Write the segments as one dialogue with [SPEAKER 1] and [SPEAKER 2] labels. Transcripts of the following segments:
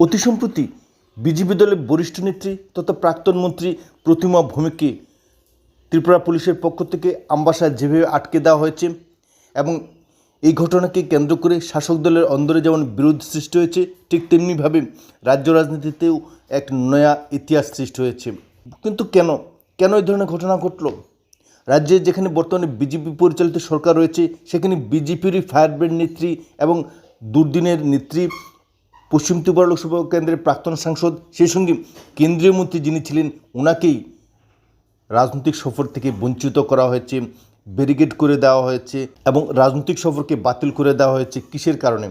[SPEAKER 1] অতি সম্প্রতি বিজেপি দলের বরিষ্ঠ নেত্রী তথা প্রাক্তন মন্ত্রী প্রতিমা ভৌমিককে ত্রিপুরা পুলিশের পক্ষ থেকে আমবাসায় যেভাবে আটকে দেওয়া হয়েছে এবং এই ঘটনাকে কেন্দ্র করে শাসক দলের অন্দরে যেমন বিরোধ সৃষ্টি হয়েছে, ঠিক তেমনিভাবে রাজ্য রাজনীতিতেও এক নয়া ইতিহাস সৃষ্টি হয়েছে। কিন্তু কেন? কেন এই ধরনের ঘটনা ঘটলো? রাজ্যে যেখানে বর্তমানে বিজেপি পরিচালিত সরকার রয়েছে, সেখানে বিজেপিরই ফায়ার ব্রিগেড নেত্রী এবং দুর্দিনের নেত্রী পশ্চিম ত্রিপুরা লোকসভা কেন্দ্রের প্রাক্তন সাংসদ, সেই সঙ্গে কেন্দ্রীয় মন্ত্রী যিনি ছিলেন ওনাকেই রাজনৈতিক সফর থেকে বঞ্চিত করা হয়েছে, ব্যারিকেড করে দেওয়া হয়েছে এবং রাজনৈতিক সফরকে বাতিল করে দেওয়া হয়েছে। কিসের কারণে?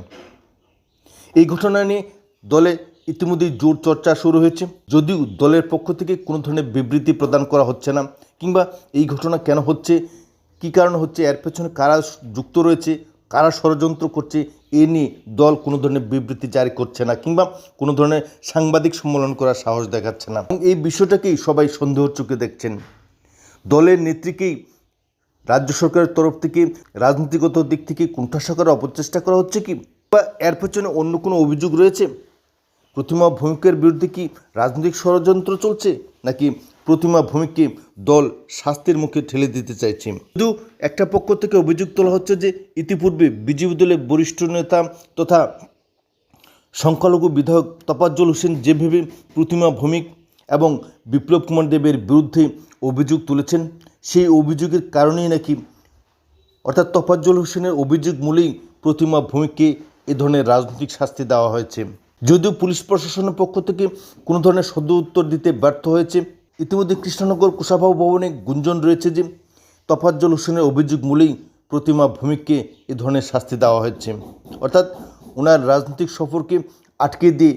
[SPEAKER 1] এই ঘটনা নিয়ে দলে ইতিমধ্যেই জোর চর্চা শুরু হয়েছে। যদিও দলের পক্ষ থেকে কোনো ধরনের বিবৃতি প্রদান করা হচ্ছে না, কিংবা এই ঘটনা কেন হচ্ছে, কী কারণে হচ্ছে, এর পেছনে কারা যুক্ত রয়েছে কারা ষড়যন্ত্র করছে, এ নিয়ে দল কোনো ধরনের বিবৃতি জারি করছে না কিংবা কোনো ধরনের সাংবাদিক সম্মেলন করার সাহস দেখাচ্ছে না। এই বিষয়টাকেই সবাই সন্দেহর চোখে দেখছেন। দলের নেত্রীকেই রাজ্য সরকারের তরফ থেকে, রাজনীতিগত দিক থেকে কুণ্ঠাসা করার অপচেষ্টা করা হচ্ছে কি? বা এর পেছনে অন্য কোনো অভিযোগ রয়েছে? প্রতিমা ভৌমিকের বিরুদ্ধে কি রাজনৈতিক ষড়যন্ত্র চলছে? নাকি প্রতিমা ভৌমিককে দল শাস্তির মুখে ঠেলে দিতে চাইছে? শুধু একটা পক্ষ থেকে অভিযোগ তোলা হচ্ছে যে ইতিপূর্বে বিজেপি দলের বরিষ্ঠ নেতা তথা সংখ্যালঘু বিধায়ক তপাজ্জল হোসেন যেভাবে প্রতিমা ভৌমিক এবং বিপ্লব কুমার দেবের বিরুদ্ধে অভিযোগ তুলেছেন, সেই অভিযোগের কারণেই নাকি অর্থাৎ তফাজ্জল হোসেনের অভিযোগ মূলেই প্রতিমা ভূমিকে এ ধরনের রাজনৈতিক শাস্তি দেওয়া হয়েছে। যদিও পুলিশ প্রশাসনের পক্ষ থেকে কোনো ধরনের সদ্য উত্তর দিতে ব্যর্থ হয়েছে, ইতিমধ্যে কৃষ্ণনগর কুশাভাও ভবনে গুঞ্জন রয়েছে যে তফাজ্জল হোসেনের অভিযোগ মূলেই প্রতিমা ভূমিককে এ ধরনের শাস্তি দেওয়া হয়েছে। অর্থাৎ ওনার রাজনৈতিক সফরকে আটকে দিয়ে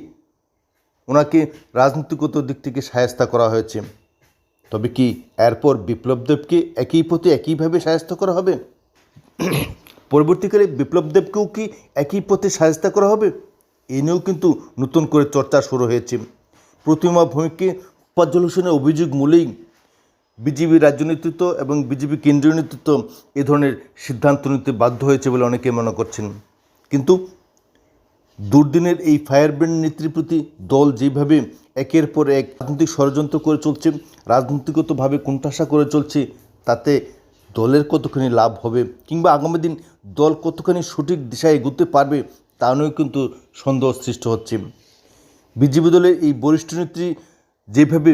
[SPEAKER 1] ওনাকে রাজনীতিগত দিক থেকে সায়স্তা করা হয়েছে। তবে কি এরপর বিপ্লব দেবকে একই পথে একইভাবে সাহায্য করা হবে? পরবর্তীকালে বিপ্লব দেবকেও কি একই পথে সাহায্য করা হবে? এ নিয়েও কিন্তু নতুন করে চর্চা শুরু হয়েছে। প্রতিমা ভূমিকে হোসেনের অভিযোগ মূলেই বিজেপি রাজ্য নেতৃত্ব এবং বিজেপি কেন্দ্রীয় নেতৃত্ব এ ধরনের সিদ্ধান্ত নিতে বাধ্য হয়েছে বলে অনেকে মনে করছেন। কিন্তু দুর্দিনের এই ফায়ার ব্র্যান্ড নেত্রীর প্রতি দল যেভাবে একের পর এক রাজনৈতিক ষড়যন্ত্র করে চলছে, রাজনীতিগতভাবে কুণ্ঠাসা করে চলছে, তাতে দলের কতখানি লাভ হবে কিংবা আগামী দিন দল কতখানি সঠিক দিশায় এগোতে পারবে তা নিয়েও কিন্তু সন্দেহ সৃষ্টি হচ্ছে। বিজেপি দলের এই বরিষ্ঠ নেত্রী যেভাবে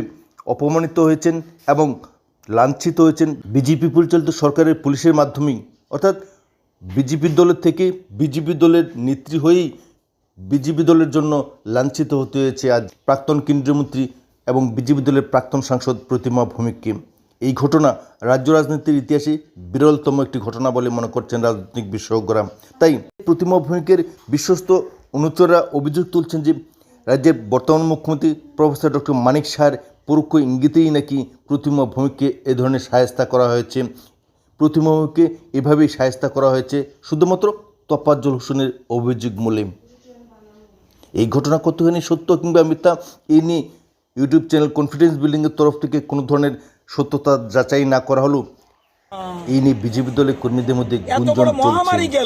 [SPEAKER 1] অপমানিত হয়েছেন এবং লাঞ্ছিত হয়েছেন, বিজেপি পরিচালিত সরকারের পুলিশের মাধ্যমেই, অর্থাৎ বিজেপি দলের থেকে বিজেপি দলের নেত্রী হয়েই বিজেপি দলের জন্য লাঞ্ছিত হতে হয়েছে আজ প্রাক্তন কেন্দ্রীয় মন্ত্রী এবং বিজেপি দলের প্রাক্তন সাংসদ প্রতিমা ভৌমিককে। এই ঘটনা রাজ্য রাজনীতির ইতিহাসে বিরলতম একটি ঘটনা বলে মনে করছেন রাজনৈতিক বিশেষজ্ঞরা। তাই প্রতিমা ভৌমিকের বিশ্বস্ত অনুচররা অভিযোগ তুলছেন যে রাজ্যের বর্তমান মুখ্যমন্ত্রী প্রফেসর ডক্টর মানিক সাহার পরোক্ষ ইঙ্গিতেই নাকি প্রতিমা ভৌমিককে এ ধরনের সায়স্তা করা হয়েছে। প্রতিমা ভৌমিককে এভাবেই সায়স্তা করা হয়েছে শুধুমাত্র তপাজ্জল হোসেনের অভিযোগ মূলে। এই ঘটনা কতখানি সত্য কিংবা মিথ্যা এই নিয়ে ইউটিউব চ্যানেল কনফিডেন্স বিল্ডিংয়ের তরফ থেকে কোনো ধরনের সত্যতা যাচাই না করা হলো। এই নিয়ে বিজেপি দলের কর্মীদের মধ্যে গুঞ্জন চলছে